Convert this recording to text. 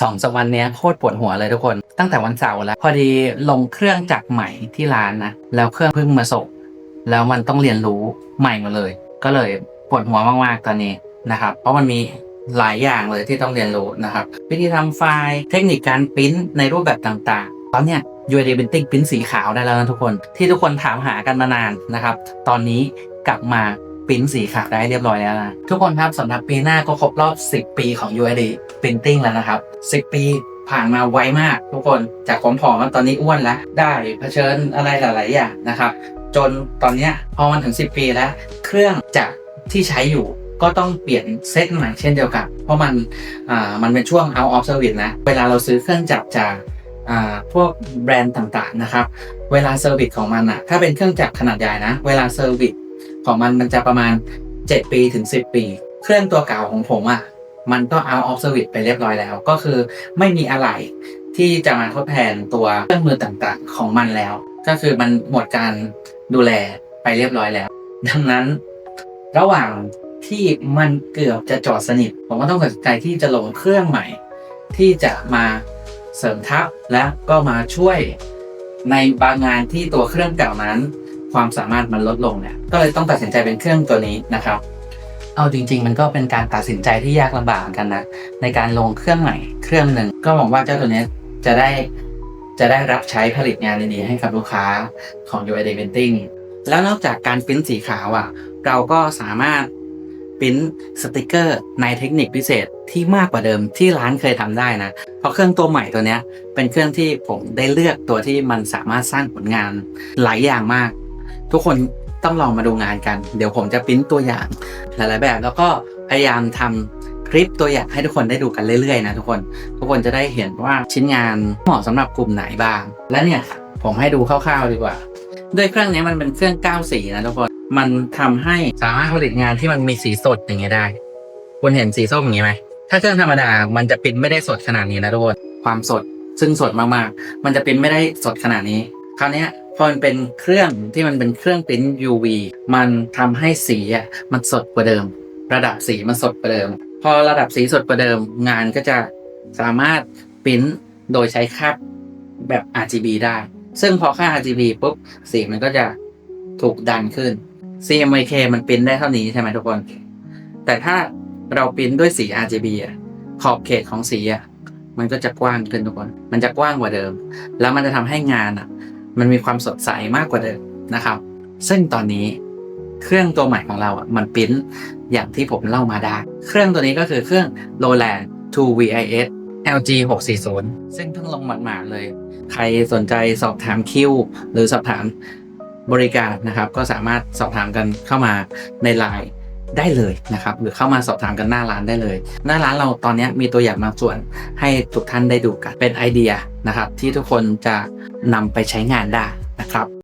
สองสวันเนี้ยโคตรปวดหัวเลยทุกคน ตั้งแต่วันเสาร์แล้ว พอดีลงเครื่องจักรใหม่ที่ร้านนะ แล้วเครื่องเพิ่งมาส่งแล้วมันต้องเรียนรู้ใหม่หมดเลย ก็เลยปวดหัวมากๆตอนนี้นะครับ เพราะมันมีหลายอย่างเลยที่ต้องเรียนรู้นะครับ วิธีทำไฟล์เทคนิคการปริ้นในรูปแบบต่างๆตอนเนี้ย UID Printing ปริ้นสีขาวได้แล้วนะทุกคน ที่ทุกคนถามหากันมานานนะครับ ตอนนี้กลับมา ปริ้นสีขาวได้เรียบร้อยแล้วนะทุกคนครับสำหรับปีหน้าก็ครบรอบ 10 ปีของ UID Printing แล้วนะครับ 10 ปีผ่านมาไวมากทุกคนจากผอมตอนนี้อ้วนแล้ว ได้เผชิญอะไรหลาย ๆ อย่างนะครับ จนตอนนี้พอมันถึง 10 ปีแล้ว เครื่องจากที่ใช้อยู่ก็ต้องเปลี่ยนเซตใหม่เช่นเดียวกัน เพราะมันอ่ามันเป็นช่วง out of service นะ เวลาเราซื้อเครื่องจักรจากอ่าพวกแบรนด์ต่าง ๆ นะครับ เวลาเซอร์วิสของมันอะถ้าเป็นเครื่องจักรขนาดใหญ่นะ เวลาเซอร์วิส ของมันมันจะประมาณ 7 ปีถึง 10 ปี เครื่องตัวเก่าของผมอะมันก็ out of service ไปเรียบร้อยแล้ว ก็คือไม่มีอะไรที่จะมาทดแทนตัวเครื่องมือต่างๆ ของมันแล้ว ก็คือมันหมดการดูแลไปเรียบร้อยแล้ว ดังนั้น ระหว่างที่มันเกือบจะจอดสนิท ผมก็ต้องตัดสินใจที่จะลงเครื่องใหม่ ที่จะมาเสริมทัพและก็มาช่วยในบางงานที่ตัวเครื่องเก่านั้น ความสามารถมันลดลงเนี่ยก็เลยต้องตัดสินใจเป็นเครื่องตัวนี้นะครับ เอาจริง ๆ มันก็เป็นการตัดสินใจที่ยากลำบากเหมือนกันนะในการลงเครื่องใหม่เครื่องหนึ่งก็หวังว่าเจ้าตัวนี้จะได้จะได้รับใช้ผลิตงานดีๆให้กับลูกค้าของ UID Printing แล้วนอกจากการปริ้นสีขาวอะ เราก็สามารถปริ้นสติกเกอร์ในเทคนิคพิเศษที่มากกว่าเดิมที่ร้านเคยทำได้นะ เพราะเครื่องตัวใหม่ตัวเนี้ย เป็นเครื่องที่ผมได้เลือกตัวที่มันสามารถสร้างผลงานหลายอย่างมาก ทุกคนต้องลองมาดูงานกัน เดี๋ยวผมจะปริ้นตัวอย่างหลาย ๆ แบบ แล้วก็พยายามทำคลิปตัวอย่างให้ทุกคนได้ดูกันเรื่อย ๆ นะทุกคน ทุกคนจะได้เห็นว่าชิ้นงานเหมาะสำหรับกลุ่มไหนบ้าง และเนี่ยผมให้ดูคร่าว ๆ ดีกว่า ด้วยเครื่องนี้มันเป็นเครื่อง9สีนะทุกคน มันทำให้สามารถผลิตงานที่มันมีสีสดอย่างเงี้ยได้ คุณเห็นสีส้มอย่างงี้ไหม ถ้าเครื่องธรรมดา มันจะปริ้นไม่ได้สดขนาดนี้นะทุกคน ความสดซึ่งสดมากๆ มันจะปริ้นไม่ได้สดขนาดนี้ คราวนี้ พอมันเป็นเครื่องที่มันเป็นเครื่องปริ้น UV มันทำให้สีอะมันสดกว่าเดิม ระดับสีมันสดกว่าเดิม พอระดับสีสดกว่าเดิม งานก็จะสามารถปริ้นโดยใช้คาบแบบ RGB ได้ ซึ่งพอค่า RGB ปุ๊บสีมันก็จะถูกดันขึ้น CMYK มันปริ้นได้เท่านี้ใช่ไหมทุกคน แต่ถ้าเราปริ้นด้วยสี RGB อะขอบเขตของสีอะมันก็จะกว้างขึ้นทุกคน มันจะกว้างกว่าเดิม แล้วมันจะทำให้งานอะ มันมีความสดใสมากกว่าเดิมนะครับ ซึ่งตอนนี้เครื่องตัวใหม่ของเราอะมันปริ้นอย่างที่ผมเล่ามาได้ เครื่องตัวนี้ก็คือเครื่อง Roland 2 VIS LG 640 ซึ่งเพิ่งลงหมาดๆเลย ใครสนใจสอบถามคิวหรือสอบถามบริการนะครับ ก็สามารถสอบถามกันเข้ามาในไลน์ ได้เลยนะครับหรือเข้ามาสอบถามกันหน้าร้านได้เลย หน้าร้านเราตอนนี้มีตัวอย่างบางส่วนให้ทุกท่านได้ดูกันเป็นไอเดียนะครับที่ทุกคนจะนำไปใช้งานได้นะครับ